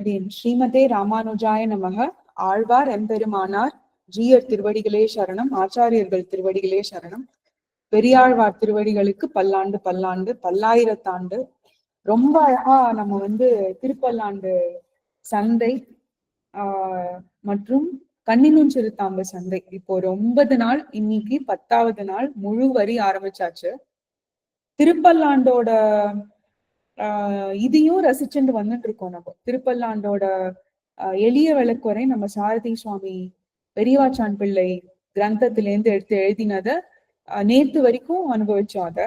ஸ்ரீமதே ராமானுஜாய நமக. ஆழ்வார் எம்பெருமானார் ஜீயர் திருவடிகளே சரணம் ஆச்சாரியர்கள் திருவடிகளே சரணம். பெரியாழ்வார் திருவடிகளுக்கு பல்லாண்டு பல்லாண்டு பல்லாயிரத்தாண்டு. ரொம்ப அழகா நம்ம வந்து திருப்பல்லாண்டு சந்தை ஆஹ் மற்றும் கண்ணினும் சிறுத்தாம்பு சந்தை. இப்போ ஒரு ஒன்பது நாள் இன்னைக்கு பத்தாவது நாள் முழு வரி ஆரம்பிச்சாச்சு. திருப்பல்லாண்டோட இதையும் ரசிச்சுட்டு வந்துட்டு இருக்கோம் நம்ம. திருப்பல்லாண்டோட எளிய விளக்குறை நம்ம சாரதி சுவாமி பெரியவாச்சான் பிள்ளை கிரந்தத்திலேருந்து எடுத்து எழுதினத நேத்து வரைக்கும் அனுபவிச்சோம் அத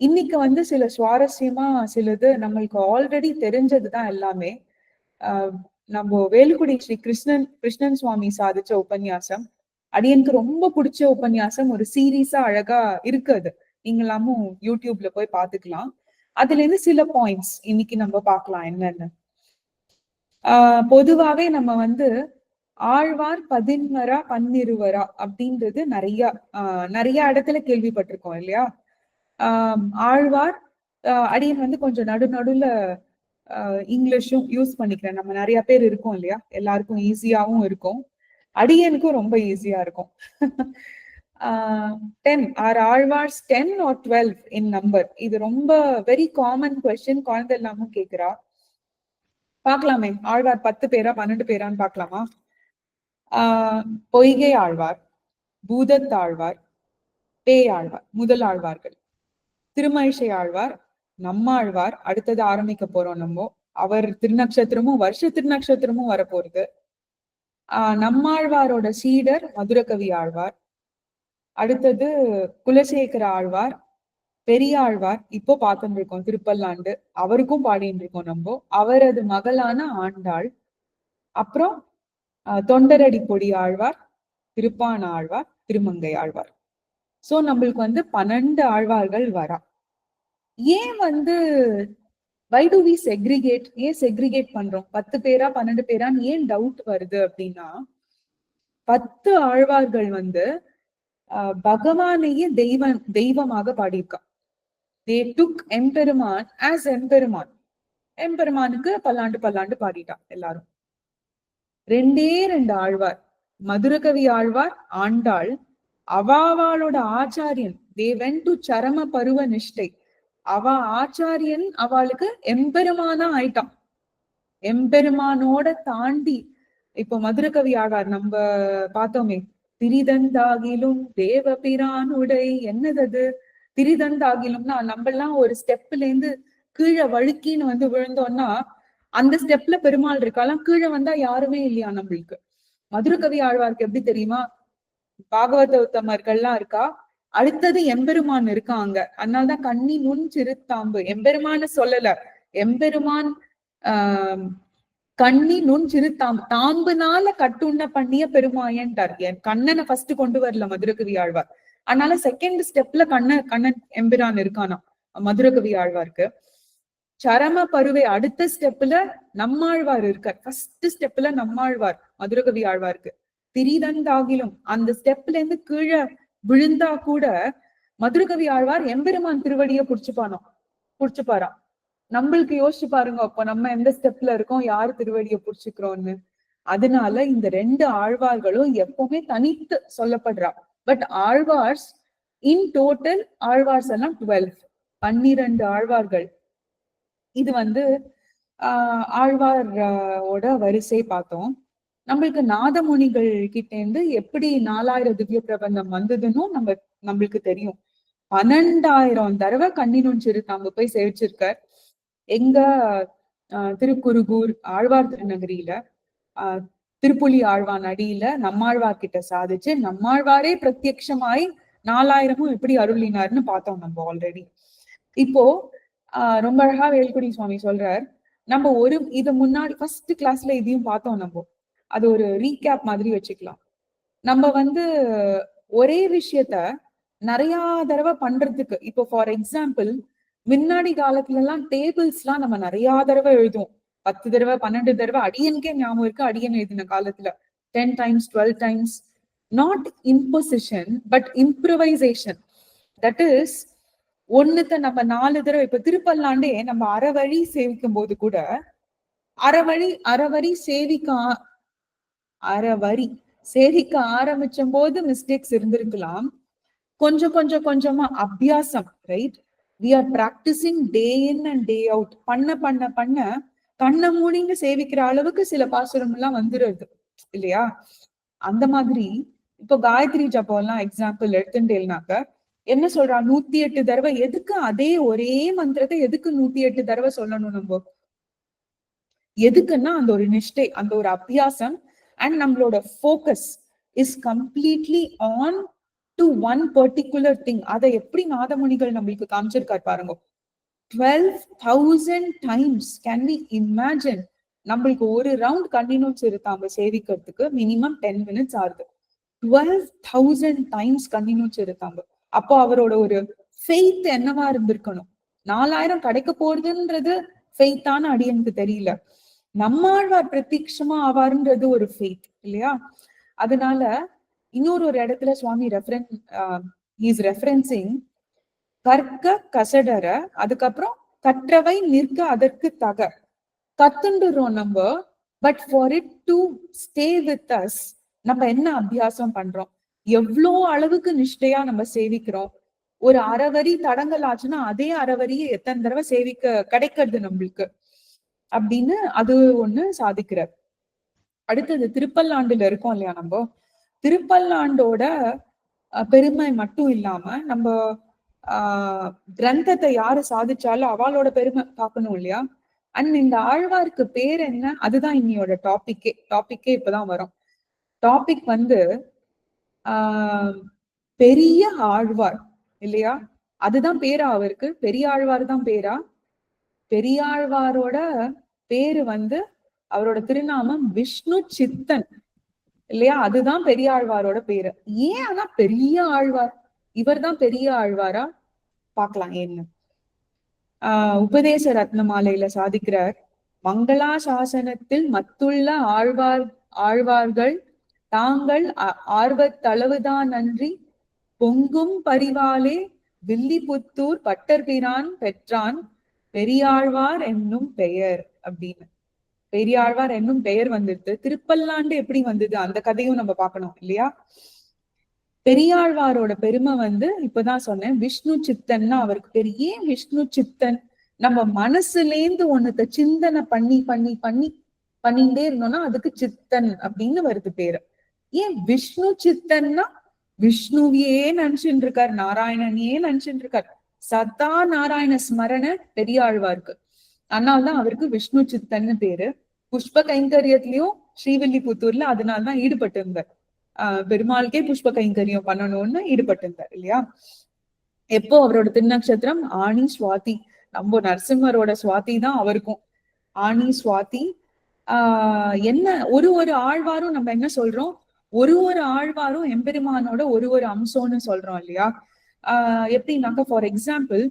இன்னைக்கு வந்து சில சுவாரஸ்யமா சிலது நம்மளுக்கு ஆல்ரெடி தெரிஞ்சதுதான் எல்லாமே. ஆஹ் நம்ம வேலுக்குடி ஸ்ரீ கிருஷ்ணன் கிருஷ்ணன் சுவாமி சாதிச்ச உபன்யாசம். அடியனுக்கு ரொம்ப பிடிச்ச உபன்யாசம் ஒரு சீரீஸா அழகா இருக்கு அது. நீங்களாமும் யூடியூப்ல போய் பாத்துக்கலாம் அதுல இருந்து சில பாயிண்ட்ஸ் இன்னைக்கு நம்ம பார்க்கலாம். என்னன்னு? ஆஹ் பொதுவாவே நம்ம வந்து ஆழ்வார் பதின்மரா பன்னிருவரா அப்படின்றது நிறைய ஆஹ் நிறைய இடத்துல கேள்விப்பட்டிருக்கோம் இல்லையா? ஆஹ் ஆழ்வார் ஆஹ் அடியன் வந்து கொஞ்சம் நடு நடுல இங்கிலீஷும் யூஸ் பண்ணிக்கிறேன். நம்ம நிறைய பேர் இருக்கோம் இல்லையா? எல்லாருக்கும் ஈஸியாவும் இருக்கும். அடியனுக்கும் ரொம்ப ஈஸியா இருக்கும். Ten are Alwars ten are twelve in number இது ரொம்ப வெரி காமன் கொஸ்டின் குழந்தை எல்லாமும் கேக்குறா. பார்க்கலாமே. ஆழ்வார் பத்து பேரா பன்னெண்டு பேரான்னு பார்க்கலாமா? ஆஹ் பொய்கை ஆழ்வார் பூதத்தாழ்வார் பேயாழ்வார் முதல் ஆழ்வார்கள். திருமழிசை ஆழ்வார் நம்மாழ்வார் அடுத்தது ஆரம்பிக்க போறோம் நம்ம. அவர் திருநக்ஷத்திரமும் வருஷ திருநக்ஷத்திரமும் வரப்போறது ஆஹ் நம்மாழ்வாரோட சீடர் மதுரகவி ஆழ்வார். அடுத்தது குலசேகர ஆழ்வார் பெரிய ஆழ்வார் இப்போ பார்த்துட்டு இருக்கோம் திருப்பல்லாண்டு. அவருக்கும் பாடிட்டு இருக்கோம் நம்ம. அவரது மகளான ஆண்டாள். அப்புறம் தொண்டரடி பொடி ஆழ்வார் திருப்பான ஆழ்வார் திருமங்கை ஆழ்வார். சோ நம்மளுக்கு வந்து பன்னெண்டு ஆழ்வார்கள் வரா. ஏன் வந்து வை டு வி செக்ரிகேட் ஏன் செக்ரிகேட் பண்றோம்? பத்து பேரா பன்னெண்டு பேரான்னு ஏன் டவுட் வருது அப்படின்னா பத்து ஆழ்வார்கள் வந்து பகவானையே தெய்வம் தெய்வமாக பாடியிருக்கான். தே டுக் எம்பெருமான் ஆஸ் எம்பெருமான் எம்பெருமானுக்கு பல்லாண்டு பல்லாண்டு பாடிட்டான் எல்லாரும். ரெண்டே ரெண்டு ஆழ்வார். மதுரகவி ஆழ்வார் ஆண்டாள் அவாவாளோட ஆச்சாரியன். தே வென் டு சரம பருவ நிஷ்டை. அவ ஆச்சாரியன் அவளுக்கு எம்பெருமானா ஆயிட்டான். எம்பெருமானோட தாண்டி இப்போ மதுரகவி ஆழ்வார் நம்ம பார்த்தோமே திரிதந்தாகிலும் தேவ பிரானுடை என்னது திரிதந்தாகிலும்னா நம்ம எல்லாம் ஒரு ஸ்டெப்ல இருந்து கீழே வழுக்கின்னு வந்து விழுந்தோம்னா அந்த ஸ்டெப்ல பெருமாள் இருக்காலாம் கீழே வந்தா யாருமே இல்லையா நம்மளுக்கு? மதுரகவி ஆழ்வார்க்கு எப்படி தெரியுமா? பாகவத உத்தமர்கள்லாம் இருக்கா? அடுத்தது எம்பெருமான் இருக்காங்க அதனாலதான் கண்ணி முன் சிறுத்தாம்பு. எம்பெருமான சொல்லல. எம்பெருமான் ஆஹ் கண்ணி நுண் சிறு தாம் தாம்புனால கட்டுண்ண பண்ணிய பெருமாயன்ட்டார். என் கண்ணனை ஃபர்ஸ்ட் கொண்டு வரல மதுரகவி ஆழ்வார். அதனால செகண்ட் ஸ்டெப்ல கண்ண கண்ணன் எம்பிரான் இருக்கானா மதுரகவி ஆழ்வார்க்கு. சரம பருவை அடுத்த ஸ்டெப்ல நம்மாழ்வார் இருக்கார். ஃபர்ஸ்ட் ஸ்டெப்ல நம்மாழ்வார் மதுரகவி ஆழ்வார்க்கு. திரிதந்தாகிலும் அந்த ஸ்டெப்ல இருந்து கீழே விழுந்தா கூட மதுரகவி ஆழ்வார் எம்பெருமான் திருவடிய புடிச்சுப்பானோ புடிச்சுப்பாராம். நம்மளுக்கு யோசிச்சு பாருங்க. அப்போ நம்ம எந்த ஸ்டெப்ல இருக்கோம்? யார் திருவடியை புடிச்சுக்கிறோம்னு அதனால இந்த ரெண்டு ஆழ்வார்களும் எப்பவுமே தனித்து சொல்லப்படுறா. But Alvars in total Alvars எல்லாம் டுவெல் பன்னிரண்டு ஆழ்வார்கள். இது வந்து ஆஹ் ஆழ்வாரோட வரிசை பார்த்தோம். நம்மளுக்கு நாதமுனிகள் கிட்டே இருந்து எப்படி நாலாயிரம் திவ்ய பிரபந்தம் வந்ததுன்னு நம்ம நம்மளுக்கு தெரியும். பன்னெண்டாயிரம் தடவை கண்ணினும் சிறு தாங்க போய் சேவிச்சிருக்கார். எங்க திருக்குறுகூர் ஆழ்வார் திருநகரியில ஆஹ் திருப்புலி ஆழ்வான் அடியில நம்மாழ்வார் கிட்ட சாதிச்சு நம்மாழ்வாரே பிரத்யக்ஷமாய் நாலாயிரமும் எப்படி அருளினார்னு பார்த்தோம் நம்ம ஆல்ரெடி இப்போ ஆஹ் ரொம்ப அழகா வேல்குடி சுவாமி சொல்றார் நம்ம ஒரு இது முன்னாடி ஃபர்ஸ்ட் கிளாஸ்ல இதையும் பார்த்தோம் நம்ம. அது ஒரு ரீகேப் மாதிரி வச்சுக்கலாம். நம்ம வந்து ஒரே விஷயத்த நிறைய தடவை பண்றதுக்கு இப்போ ஃபார் எக்ஸாம்பிள் முன்னாடி காலத்துல எல்லாம் டேபிள்ஸ் எல்லாம் நம்ம நிறைய தடவை எழுதுவோம். பத்து தடவை பன்னெண்டு தடவை அடியனுக்கே ஞாபகம் இருக்கு அடியன் எழுதின காலத்துல. Ten times twelve times not imposition but improvisation that is ஒண்ணுத்த நம்ம நாலு தடவை இப்ப திருப்பல்லாண்டே நம்ம அறவழி வழி சேவிக்கும் போது கூட அறவழி அறவரி சேவிக்க ஆ- அறவரி சேவிக்க ஆரம்பிச்ச போது மிஸ்டேக்ஸ் இருந்திருக்கலாம். கொஞ்சம் கொஞ்சம் கொஞ்சமா அபியாசம் right we are practicing day in and day out பண்ண பண்ண பண்ண கண்ணை மூடிங்க சேவிக்கிற அளவுக்கு சில பாசுரம் எல்லாம் வந்துருது இல்லையா? அந்த மாதிரி இப்போ காயத்ரி ஜபம் எல்லாம் எக்ஸாம்பிள் எடுத்துட்டேனாக்க என்ன சொல்றா? நூத்தி எட்டு தடவை எதுக்கு அதே ஒரே மந்திரத்தை எதுக்கு நூத்தி எட்டு தடவை சொல்லணும் நம்ம? எதுக்குன்னா அந்த ஒரு நிஷ்டை அந்த ஒரு அபியாசம் அண்ட் நம்மளோட focus is completely on to one particular thing அதை எப்படி நாதமுனிகள் நம்மளுக்கு காமிச்சிருக்காரு பாருங்க. Twelve thousand times can we imagine நம்மளுக்கு ஒரு ரவுண்ட் கண்டினியூஸ் இருக்காங்க சேவிக்கிறதுக்கு? மினிமம் டென் மினிட்ஸ் ஆகுது. டுவெல் தௌசண்ட் டைம்ஸ் கண்டினியூஸ் இருக்காங்க அப்போ அவரோட ஒரு ஃபெய்த் என்னவா இருந்திருக்கணும்? நாலாயிரம் கிடைக்க போறதுன்றது ஃபெய்த்தான அடியனுக்கு தெரியல. நம்மாழ்வார் பிரத்யக்ஷமா ஆவாருன்றது ஒரு ஃபெய்த் இல்லையா? அதனால இன்னொரு ஒரு இடத்துல சுவாமி ரெஃபரன் இஸ் ரெஃபரன்சிங் கற்க கசடர அதுக்கப்புறம் கற்றவை நிற்க அதற்கு தக. கத்துண்டுறோம் நம்ம but for it to stay with us நம்ம என்ன அபியாசம் பண்றோம்? எவ்வளோ அளவுக்கு நிஷ்டையா நம்ம சேவிக்கிறோம்? ஒரு அறவரி தடங்கல் ஆச்சுன்னா அதே அறவரியை எத்தனை தடவை சேவிக்க கிடைக்கிறது நம்மளுக்கு. அப்படின்னு அது ஒண்ணு சாதிக்கிறார். அடுத்தது திருப்பல்லாண்டுல இருக்கோம் இல்லையா நம்ம? திருப்பல்லாண்டோட பெருமை மட்டும் இல்லாம நம்ம ஆஹ் கிரந்தத்தை யாரு சாதிச்சாலும் அவளோட பெருமை பார்க்கணும் இல்லையா? அண்ட் இந்த ஆழ்வாருக்கு பேர் என்ன? அதுதான் இன்னியோட டாபிக்கே டாபிக்கே இப்பதான் வரும். டாபிக் வந்து ஆஹ் பெரிய ஆழ்வார் இல்லையா? அதுதான் பேரா அவருக்கு. பெரிய ஆழ்வார் தான் பேரா? பெரியாழ்வாரோட பேரு வந்து அவரோட திருநாமம் விஷ்ணு சித்தன். இல்லையா? அதுதான் பெரியாழ்வாரோட பேரு. ஏன் ஆனா பெரிய ஆழ்வார்? இவர்தான் பெரிய ஆழ்வாரா? பார்க்கலாம் என்ன ஆஹ் உபதேச ரத்னமாலையில சாதிக்கிறார். மங்களா சாசனத்தில் மத்துள்ள ஆழ்வார் ஆழ்வார்கள் தாங்கள் ஆ- ஆர்வத்தளவுதான் நன்றி பொங்கும் பரிவாலே வில்லிபுத்தூர் பட்டர்பிரான் பெற்றான் பெரியாழ்வார் என்னும் பெயர் அப்படின்னு. பெரியாழ்வார் என்னும் பெயர் வந்துடுது திருப்பல்லாண்டு எப்படி வந்தது? அந்த கதையும் நம்ம பார்க்கணும் இல்லையா? பெரியாழ்வாரோட பெருமை வந்து இப்பதான் சொன்னேன் விஷ்ணு சித்தன்னா அவருக்கு பேர். ஏன் விஷ்ணு சித்தன்? நம்ம மனசுலேந்து ஒண்ணுத்த சிந்தனை பண்ணி பண்ணி பண்ணி பண்ணிட்டே இருந்தோம்னா அதுக்கு சித்தன் அப்படின்னு வருது பேரு. ஏன் விஷ்ணு சித்தன்னா விஷ்ணுவையே நினைச்சுட்டு இருக்கார் நாராயணனையே நினைச்சுட்டு இருக்கார் சதா நாராயண ஸ்மரண பெரியாழ்வாருக்கு. அதனால்தான் அவருக்கு விஷ்ணு சித்தன்னு பேரு. புஷ்ப கைங்கரியத்திலயும் ஸ்ரீவில்லிபுத்தூர்ல அதனாலதான் ஈடுபட்டு இருந்தார் ஆஹ் பெருமாளுக்கே புஷ்ப கைங்கரியம் பண்ணணும்னு ஈடுபட்டு இருந்தார் இல்லையா? எப்போ அவரோட திருநக்ஷத்திரம்? ஆணி சுவாதி. நம்ம நரசிம்மரோட சுவாதி தான் அவருக்கும். ஆணி சுவாதி. ஆஹ் என்ன ஒரு ஒரு ஆழ்வாரும் நம்ம என்ன சொல்றோம்? ஒரு ஒரு ஆழ்வாரும் எம்பெருமானோட ஒரு ஒரு அம்சம்னு சொல்றோம் இல்லையா? ஆஹ் எப்படின்னாக்க ஃபார் எக்ஸாம்பிள்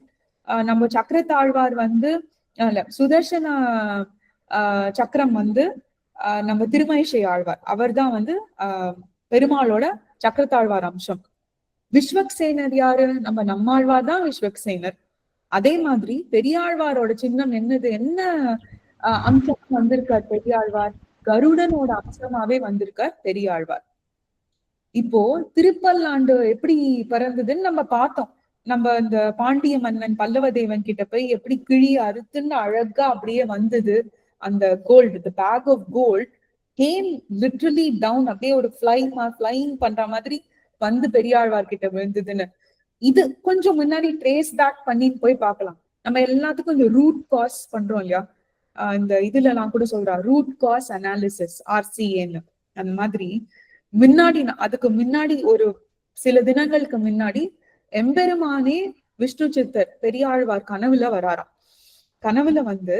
நம்ம சக்கரத்தாழ்வார் வந்து இல்ல. சுதர்சன ஆஹ் சக்கரம் வந்து ஆஹ் நம்ம திருமயிஷை ஆழ்வார். அவர்தான் வந்து ஆஹ் பெருமாளோட சக்கரத்தாழ்வார் அம்சம். விஸ்வக்சேனர் யாரு? நம்ம நம்மாழ்வார் தான் விஸ்வக்சேனர். அதே மாதிரி பெரியாழ்வாரோட சின்னம் என்னது? என்ன அம்சம் வந்திருக்கார் பெரியாழ்வார்? கருடனோட அம்சமாவே வந்திருக்கார் பெரியாழ்வார். இப்போ திருப்பல்லாண்டு எப்படி பிறந்ததுன்னு நம்ம பார்த்தோம். நம்ம இந்த பாண்டிய மன்னன் பல்லவ தேவன் கிட்ட போய் எப்படி கிழி அறுத்துன்னு அழகா அப்படியே வந்தது. அந்த gold the pack of gold came literally down அப்படியே ஒரு ஃபிளை ஃபிளைங் பண்ற மாதிரி வந்து பெரியாழ்வார் கிட்ட விழுந்ததுன்னு. இது கொஞ்சம் முன்னாடி ட்ரேஸ் பேக் பண்ணின்னு போய் பார்க்கலாம். நம்ம எல்லாத்துக்கும் இந்த ரூட் காஸ் பண்றோம் இல்லையா? ஆஹ் இந்த இதுல நான் கூட சொல்றா ரூட் காஸ் அனாலிசிஸ் ஆர்சிஏன்னு அந்த மாதிரி முன்னாடி அதுக்கு முன்னாடி ஒரு சில தினங்களுக்கு முன்னாடி எம்பெருமானே விஷ்ணு சித்தர் பெரியாழ்வார் கனவுல வராராம். கனவுல வந்து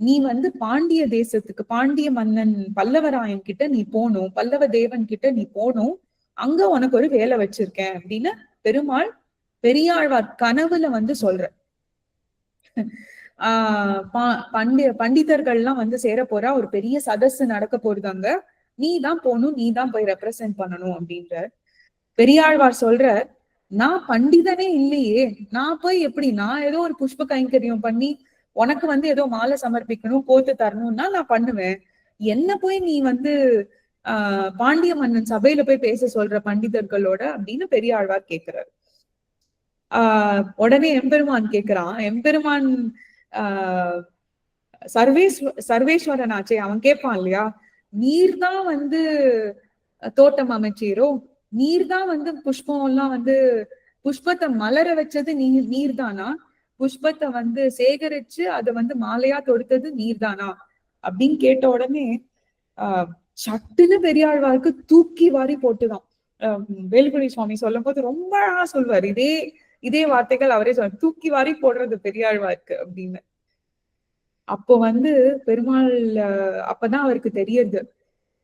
நீ வந்து பாண்டிய தேசத்துக்கு பாண்டிய மன்னன் பல்லவராயன் கிட்ட நீ போகணும் பல்லவ தேவன் கிட்ட நீ போகணும் அங்க உனக்கு ஒரு வேலை வச்சிருக்கேன் அப்படின்னு பெருமாள் பெரியாழ்வார் கனவுல வந்து சொல்ற ஆஹ் பா- பண்டி பண்டிதர்கள்லாம் வந்து சேர போறா ஒரு பெரிய சதஸ் நடக்க போறது அங்க. நீ தான் போகணும் நீ தான் போய் ரெப்ரசென்ட் பண்ணணும் அப்படின்ற பெரியாழ்வார் சொல்ற நான் பண்டிதனே இல்லையே. நான் போய் எப்படி நான் ஏதோ ஒரு புஷ்ப கைங்கரியம் பண்ணி உனக்கு வந்து ஏதோ மாலை சமர்ப்பிக்கணும் கோத்து தரணும்னா நான் பண்ணுவேன். என்ன போய் நீ வந்து ஆஹ் பாண்டிய மன்னன் சபையில போய் பேச சொல்ற பண்டிதர்களோட அப்படின்னு பெரிய ஆழ்வார் கேக்குறாரு. ஆஹ் உடனே எம்பெருமான் கேக்குறான். எம்பெருமான் ஆஹ் சர்வேஸ் சர்வேஸ்வரன் ஆச்சே அவன் கேட்பான் இல்லையா? நீர் தான் வந்து தோட்டம் அமைச்சீரோ? நீர் தான் வந்து புஷ்பம் எல்லாம் வந்து புஷ்பத்தை மலர வச்சது நீர் நீர் தானா புஷ்பத்தை வந்து சேகரிச்சு அதை வந்து மாலையா தொடுத்தது நீர் தானா அப்படின்னு கேட்ட உடனே ஆஹ் சட்டுன்னு பெரியாழ்வாருக்கு தூக்கி வாரி போட்டுதான். ஆஹ் வேலுக்குடி சுவாமி சொல்லும் போது ரொம்ப அழகா சொல்வார். இதே இதே வார்த்தைகள் அவரே சொல்ல தூக்கி வாரி போடுறது பெரியாழ்வாருக்கு அப்படின்னு. அப்போ வந்து பெருமாள் அப்பதான் அவருக்கு தெரியுது.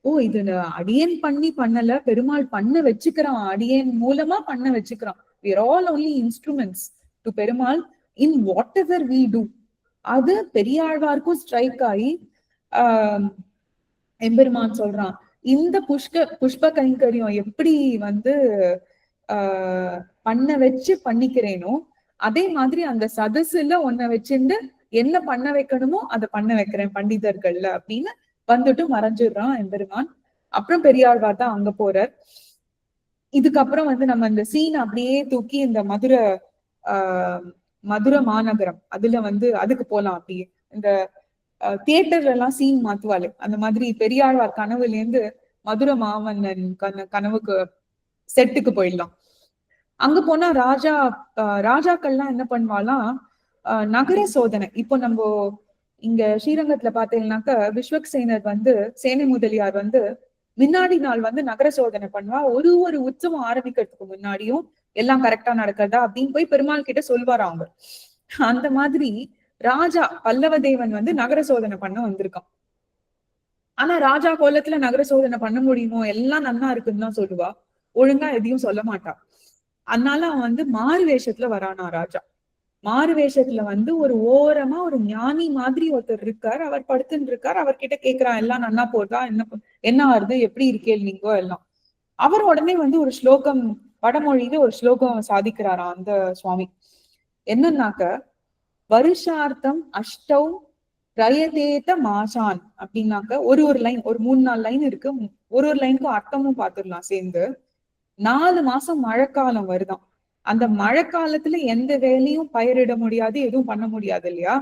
ஓ இது அடியன் பண்ணி பண்ணல பெருமாள் பண்ண வச்சுக்கிறான் அடியன் மூலமா பண்ண வச்சுக்கிறான். We're all only instruments to Perumal in whatever we do அது பெரியாழ்வார்க்கும் ஸ்ட்ரைக் ஆகி ஆஹ் எம்பெருமான் சொல்றான் இந்த புஷ்க புஷ்ப கைங்கரியம் எப்படி வந்து ஆஹ் பண்ண வச்சு பண்ணிக்கிறேனோ அதே மாதிரி அந்த சதசுல ஒன்ன வச்சுட்டு என்ன பண்ண வைக்கணுமோ அதை பண்ண வைக்கிறேன் பண்டிதர்கள்ல அப்படின்னு வந்துட்டு மறைஞ்சிடுறான் எம்பெருமான். அப்புறம் பெரியாழ்வார் தான் அங்க போறார். இதுக்கப்புறம் வந்து நம்ம இந்த சீன் அப்படியே தூக்கி இந்த மதுரை ஆஹ் மதுரை மாநகரம் அதுல வந்து அதுக்கு போலாம் அப்படியே. இந்த தியேட்டர்ல எல்லாம் சீன் மாத்துவாளு. அந்த மாதிரி பெரியாழ்வார் கனவுல இருந்து மதுரை மாமன்னன் கன கனவுக்கு செட்டுக்கு போயிடலாம். அங்க போனா ராஜா ராஜாக்கள்லாம் என்ன பண்ணுவாலாம் நகர சோதனை. இப்போ நம்ம இங்க ஸ்ரீரங்கத்துல பாத்தீங்கன்னாக்க விஸ்வக் சேனர் வந்து சேனை முதலியார் வந்து முன்னாடி நாள் வந்து நகர சோதனை பண்ணுவா. ஒரு ஒரு உற்சவம் ஆரம்பிக்கிறதுக்கு முன்னாடியும் எல்லாம் கரெக்டா நடக்கிறதா அப்படின்னு போய் பெருமாள் கிட்ட சொல்வாரா அவங்க. அந்த மாதிரி ராஜா பல்லவ தேவன் வந்து நகர சோதனை பண்ண வந்திருக்கான். ஆனா ராஜா கோலத்துல நகர சோதனை பண்ண முடியுமோ? எல்லாம் நன்னா இருக்குன்னு தான் சொல்லுவா. ஒழுங்கா எதையும் சொல்ல மாட்டான் அதனால அவன் வந்து மாறு வேஷத்துல வரானா ராஜா. மாறு வேஷத்துல வந்து ஒரு ஓரமா ஒரு ஞானி மாதிரி ஒருத்தர் இருக்கார். அவர் படுத்துன்னு இருக்கார். அவர்கிட்ட கேக்குறான் எல்லாம் நன்னா போதா? என்ன என்ன ஆறுது? எப்படி இருக்கேள் நீங்கோ? எல்லாம். அவர் உடனே வந்து ஒரு ஸ்லோகம் வடமொழியில ஒரு ஸ்லோகம் சாதிக்கிறாராம் அந்த சுவாமி. என்னன்னாக்க வருஷார்த்தம் அஷ்டௌ பிரயதேத மாசான் அப்படின்னாக்க ஒரு ஒரு லைன் ஒரு மூணு நாலு லைன் இருக்கு. ஒரு ஒரு லைனுக்கும் அர்த்தமும் பார்த்துடலாம் சேர்ந்து. நாலு மாசம் மழைக்காலம் வருதான். அந்த மழை காலத்துல எந்த வேலையும் பயிரிட முடியாது எதுவும் பண்ண முடியாது இல்லையா?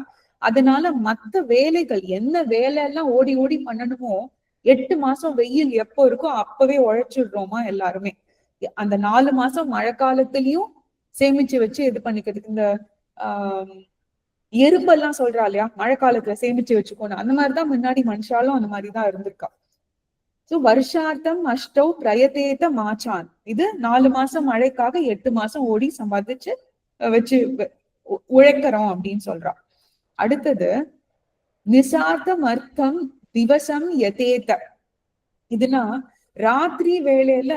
அதனால மத்த வேலைகள் என்ன வேலை எல்லாம் ஓடி ஓடி பண்ணணுமோ எட்டு மாசம் வெயில் எப்போ இருக்கோ அப்பவே உழைச்சிடுறோமா எல்லாருமே. அந்த நாலு மாசம் மழை காலத்திலயும் சேமிச்சு வச்சு இது பண்ணிக்கிறதுக்கு இந்த ஆஹ் எறும்பெல்லாம் சொல்றா இல்லையா? மழை காலத்துல சேமிச்சு வச்சுக்கோணும் அந்த மாதிரிதான் முன்னாடி மனுஷாலும் அந்த மாதிரிதான் இருந்திருக்கா. ஸோ வருஷார்த்தம் அஷ்டவ் பிரயத்தேத்த மாச்சான் இது நாலு மாசம் மழைக்காக எட்டு மாசம் ஓடி சம்பாதிச்சு வச்சு உழைக்கிறோம் அப்படின்னு சொல்றான் அடுத்தது நிசார்த்தம் அர்த்தம் திவசம் எதேத்த இதுனா ராத்திரி வேலையில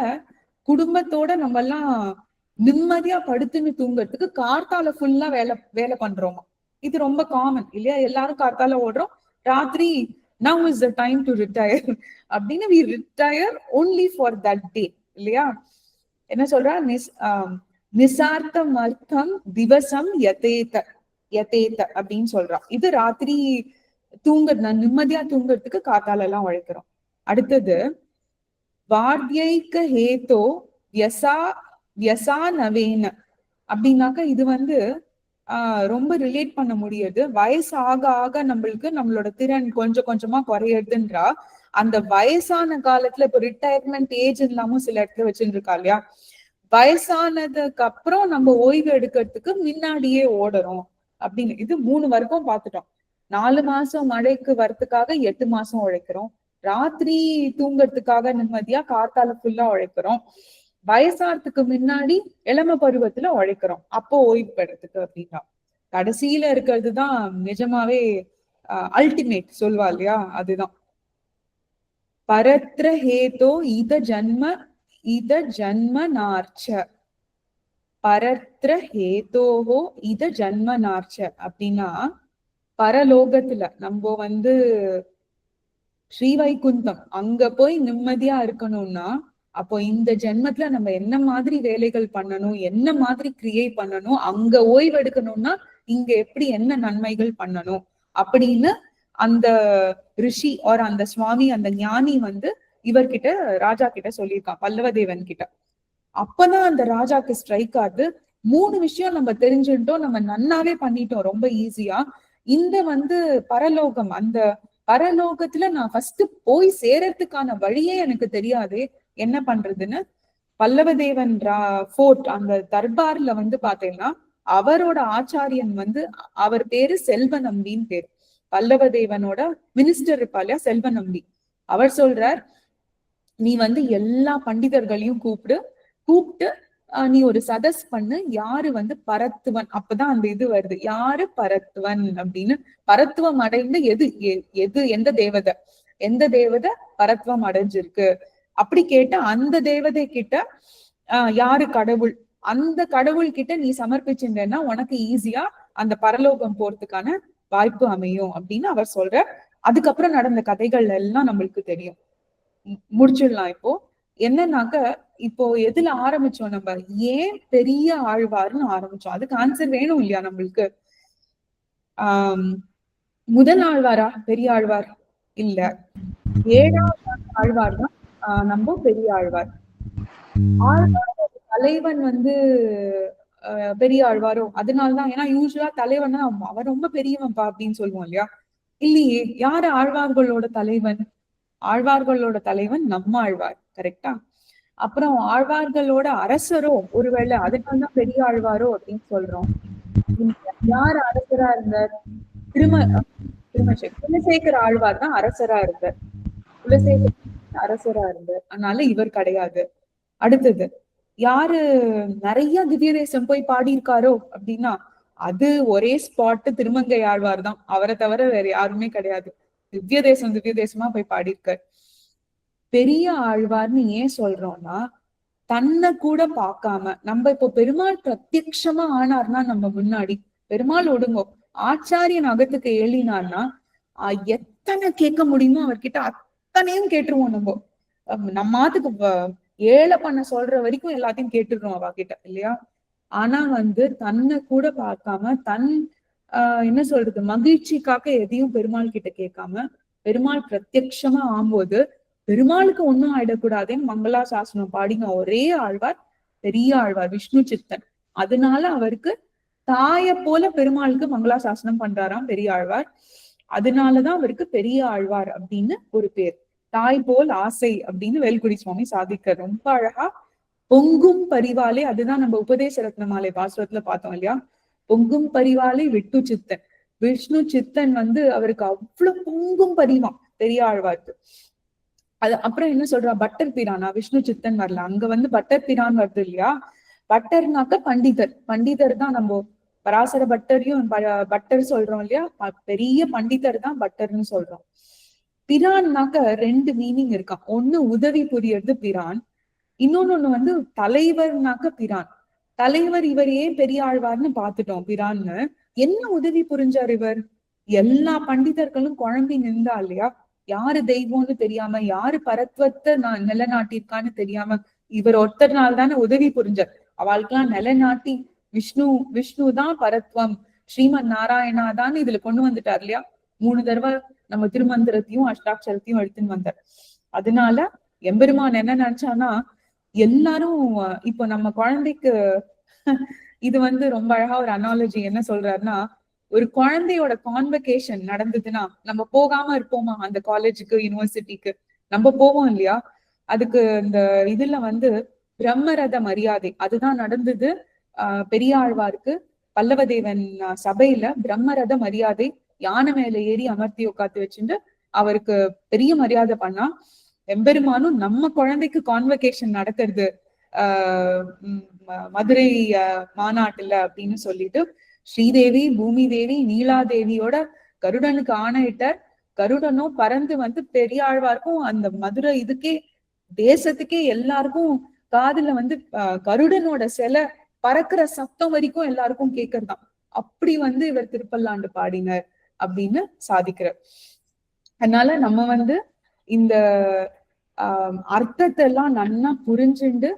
குடும்பத்தோட நம்ம எல்லாம் நிம்மதியா படுத்துன்னு தூங்குறதுக்கு கார்த்தால ஃபுல்லா வேலை வேலை பண்றோமா. இது ரொம்ப காமன் இல்லையா? எல்லாரும் கார்த்தால ஓடுறோம். ராத்திரி now is the time to retire அப்படின்னு we retire only for that day இல்லையா? என்ன சொல்றா? நிஸ் நிசார்த்தம் அர்த்தம் திவசம் யதேத யதேத அப்படின்னு சொல்றான் இது ராத்திரி தூங்குறது நிம்மதியா தூங்குறதுக்கு காத்தால எல்லாம் உழைக்கிறோம். அடுத்தது வார்த்தியைக்க ஹேத்தோ வியசா வியசா நவேன. அப்படின்னாக்க இது வந்து ரொம்ப ரிலேட் பண்ண முடியுது. வயசு ஆக ஆக நம்மளுக்கு நம்மளோட திறன் கொஞ்சம் கொஞ்சமா குறையுதுன்றா அந்த வயசான காலத்துல இப்ப ரிட்டையர்மெண்ட் ஏஜ் இல்லாம சில இடத்துல வச்சுட்டு இருக்கா இல்லையா? வயசானதுக்கு அப்புறம் நம்ம ஓய்வு எடுக்கிறதுக்கு முன்னாடியே ஓடுறோம் அப்படின்னு. இது மூணு வரைக்கும் பார்த்துட்டோம். நாலு மாசம் மழைக்கு வரத்துக்காக எட்டு மாசம் உழைக்கிறோம். ராத்திரி தூங்குறதுக்காக நிம்மதியா காத்தால ஃபுல்லா உழைக்கிறோம். வயசானதுக்கு முன்னாடி இளம பருவத்துல உழைக்கிறோம். அப்போ ஓய்வு பெறத்துக்கு அப்படின்னா. கடைசியில இருக்கிறது தான் நிஜமாவே அல்டிமேட் சொல்வா இல்லையா? அதுதான். பரத்ர ஹேதோ இத ஜன்ம இத ஜன்ம நார்ச்ச. பரத்ர ஹேதோஹோ இத ஜன்ம நார்ச்ச. அப்படின்னா பரலோகத்துல நம்ம வந்து ஸ்ரீவைகுந்தம் அங்க போய் நிம்மதியா இருக்கணும்னா அப்போ இந்த ஜென்மத்துல நம்ம என்ன மாதிரி வேலைகள் பண்ணணும் என்ன மாதிரி கிரியேட் பண்ணணும் அங்க ஓய்வு எடுக்கணும்னா இங்க எப்படி என்ன நன்மைகள் பண்ணணும் அப்படின்னு அந்த ரிஷி ஒரு அந்த சுவாமி அந்த ஞானி வந்து இவர்கிட்ட ராஜா கிட்ட சொல்லியிருக்கான் பல்லவதேவன் கிட்ட. அப்பதான் அந்த ராஜாக்கு ஸ்ட்ரைக் ஆகுது. மூணு விஷயம் நம்ம தெரிஞ்சுட்டோம் நம்ம நன்னாவே பண்ணிட்டோம் ரொம்ப ஈஸியா இந்த வந்து பரலோகம் அந்த பரலோகத்துல நான் ஃபர்ஸ்ட் போய் சேரத்துக்கான வழியே எனக்கு தெரியாதே. என்ன பண்றதுன்னு பல்லவதேவன் ஃபோர்ட் அந்த தர்பார்ல வந்து பாத்தீங்கன்னா அவரோட ஆச்சாரியன் வந்து அவர் பேரு செல்வ நம்பின்னு பேரு. பல்லவதேவனோட மினிஸ்டர் இருப்பா இல்லையா செல்வ நம்பி அவர் சொல்றார் நீ வந்து எல்லா பண்டிதர்களையும் கூப்பிடு கூப்பிட்டு நீ ஒரு சதஸ் பண்ணு யாரு வந்து பரத்துவன்? அப்பதான் அந்த இது வருது. யாரு பரத்துவன்? அப்படின்னு. பரத்துவம் அடைந்து எது? எது? எந்த தேவதை? எந்த தேவதை பரத்துவம் அடைஞ்சிருக்கு? அப்படி கேட்ட அந்த தேவதை கிட்ட ஆஹ் யாரு கடவுள்? அந்த கடவுள் கிட்ட நீ சமர்ப்பிச்சிருந்தேன்னா உனக்கு ஈஸியா அந்த பரலோகம் போறதுக்கான வாய்ப்பு அமையும் அப்படின்னு அவர் சொல்ற அதுக்கப்புறம் நடந்த கதைகள் எல்லாம் நம்மளுக்கு தெரியும். முடிச்சிடலாம் இப்போ. என்னன்னாக்க இப்போ எதுல ஆரம்பிச்சோம் நம்ம? ஏன் பெரிய ஆழ்வார்னு ஆரம்பிச்சோம்? அதுக்கு ஆன்சர் வேணும் இல்லையா நம்மளுக்கு? ஆஹ் முதல் ஆழ்வாரா? பெரிய ஆழ்வார்? இல்ல. ஏழாவது ஆழ்வார் தான் நம்ம பெரிய ஆழ்வார் தலைவன் வந்து பெரிய ஆழ்வாரோ அதனாலதான் ஏன்னா யூஸ்வலா தலைவன் அவன் ரொம்ப பெரியவன்ப்பா அப்படின்னு சொல்லுவோம் இல்லையா? இல்லையே யாரு ஆழ்வார்களோட தலைவன்? ஆழ்வார்களோட தலைவன் நம்ம ஆழ்வார் கரெக்டா அப்புறம் ஆழ்வார்களோட அரசரோ ஒருவேளை அதனால்தான் பெரிய ஆழ்வாரோ அப்படின்னு சொல்றோம். யார் அரசரா இருந்தார்? திரும திருமசே குலசேகர் ஆழ்வார் தான் அரசரா இருந்தார். குலசேகர் அரசரா இருந்தார். அதனால இவர் கிடையாது. அடுத்தது யாரு நிறைய திவ்ய தேசம் போய் பாடியிருக்காரோ அப்படின்னா அது ஒரே ஸ்பாட் திருமங்கை ஆழ்வார் தான். அவரை தவிர வேற யாருமே கிடையாது. திவ்ய தேசம் திவ்ய தேசமா போய் பாடியிருக்கார். பெரிய ஆழ்வார்னு ஏன் சொல்றோம்னா தன்னை கூட பார்க்காம நம்ம இப்போ பெருமாள் பிரத்யக்ஷமா ஆனார்னா நம்ம முன்னாடி பெருமாள் ஒடுங்கோ ஆச்சாரியன் அகத்துக்கு ஏழினார்னா எத்தனை கேட்க முடியுமோ அவர்கிட்ட அத்தனையும் கேட்டுருவோம் நம்ம. நம்ம மாத்துக்கு ஏழை பண்ண சொல்ற வரைக்கும் எல்லாத்தையும் கேட்டுடுறோம் அவ கிட்ட இல்லையா? ஆனா வந்து தன்னை கூட பார்க்காம தன் ஆஹ் என்ன சொல்றது மகிழ்ச்சிக்காக எதையும் பெருமாள் கிட்ட கேட்காம பெருமாள் பிரத்யட்சமா ஆகும்போது பெருமாளுக்கு ஒண்ணும் ஆயிடக்கூடாதுன்னு மங்களா சாசனம் பாடிங்க ஒரே ஆழ்வார் பெரிய ஆழ்வார் விஷ்ணு சித்தன். அதனால அவருக்கு தாய போல பெருமாளுக்கு மங்களா சாசனம் பண்றாராம் பெரிய ஆழ்வார். அதனாலதான் அவருக்கு பெரிய ஆழ்வார் அப்படின்னு ஒரு பேர். தாய் போல் ஆசை அப்படின்னு வேல்குடி சுவாமி சாதிக்க ரொம்ப அழகா பொங்கும் பரிவாலே அதுதான் நம்ம உபதேச ரத்னமாலை பாஸ்வரத்துல பாசுரத்துல பார்த்தோம் இல்லையா? பொங்கும் பரிவாலே விட்டு சித்தன். விஷ்ணு சித்தன் வந்து அவருக்கு அவ்வளவு பொங்கும் பரிவான் பெரிய ஆழ்வார்க்கு அது அப்புறம் என்ன சொல்றா? பட்டர் பிரானா? விஷ்ணு சித்தன் வரல. அங்க வந்து பட்டர் பிரான் வருது இல்லையா? பட்டர்னாக்க பண்டிதர். பண்டிதர் தான் நம்ம பராசர பட்டரையும் பட்டர் சொல்றோம் இல்லையா? பெரிய பண்டிதர் தான் பட்டர்னு சொல்றோம். பிரான்னாக்க ரெண்டு மீனிங் இருக்கான் ஒண்ணு உதவி புரியறது பிரான் இன்னொன்னு வந்து தலைவர்னாக்க பிரான். தலைவர் இவர் ஏன் பெரிய ஆழ்வார்னு பாத்துட்டோம் பிரான்னு. என்ன உதவி புரிஞ்சார் இவர்? எல்லா பண்டிதர்களும் குழம்பி நின்றா இல்லையா? யாரு தெய்வம்னு தெரியாம யாரு பரத்வத்தை நான் நிலநாட்டிருக்கான்னு தெரியாம இவர் ஒருத்தர் நாள் தானே உதவி புரிஞ்சார். அவளுக்கெல்லாம் நிலநாட்டி விஷ்ணு விஷ்ணு தான் பரத்வம். ஸ்ரீமன் நாராயணா தான் இதுல கொண்டு வந்துட்டார் இல்லையா? மூணு தடவை நம்ம திருமந்திரத்தையும் அஷ்டாட்சரத்தையும் எடுத்துன்னு வந்தார். அதனால எம்பெருமான் என்ன நினைச்சான்னா எல்லாரும் இப்போ நம்ம குழந்தைக்கு இது வந்து ரொம்ப அழகா ஒரு அனாலஜி என்ன சொல்றாருன்னா ஒரு குழந்தையோட கான்வெகேஷன் நடந்ததுன்னா நம்ம போகாம இருப்போமா? அந்த காலேஜுக்கு யூனிவர்சிட்டிக்கு நம்ம போவோம் இல்லையா? அதுக்கு இந்த இதுல வந்து பிரம்மரத மரியாதை. அதுதான் நடந்தது ஆஹ் பெரியாழ்வாருக்கு பல்லவதேவன் சபையில பிரம்மரத மரியாதை யானை மேல ஏறி அமர்த்தி உட்காந்து வச்சுட்டு அவருக்கு பெரிய மரியாதை பண்ணா எம்பெருமானும் நம்ம குழந்தைக்கு கான்வெகேஷன் நடக்கிறது ஆஹ் மதுரை மாநாட்டுல அப்படின்னு சொல்லிட்டு ஸ்ரீதேவி பூமி தேவி நீலாதேவியோட கருடனுக்கு ஆணையிட்டார். கருடனும் பறந்து வந்து பெரியாழ்வாருக்கும் அந்த மதுரை இதுக்கே தேசத்துக்கே எல்லாருக்கும் காதுல வந்து கருடனோட சிலை பறக்கிற சத்தம் வரைக்கும் எல்லாருக்கும் கேக்குறதாம். அப்படி வந்து இவர் திருப்பல்லாண்டு பாடினார். அப்படின்னு சாதிக்கிறார் அதனால நம்ம வந்து இந்த ஆஹ் அர்த்தத்தை எல்லாம் நல்லா புரிஞ்சுண்டு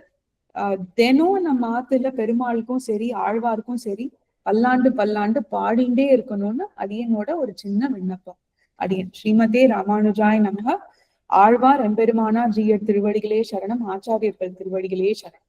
தினம் நம்ம ஆத்துல பெருமாளுக்கும் சரி ஆழ்வாருக்கும் சரி பல்லாண்டு பல்லாண்டு பாடிண்டே இருக்கணும்னு அடியனோட ஒரு சின்ன விண்ணப்பம். அடியன் ஸ்ரீமதே ராமானுஜாய் நமக. ஆழ்வார் எம்பெருமானா ஜீயர் திருவடிகளே சரணம் ஆச்சாரியர்கள் திருவடிகளே சரணம்.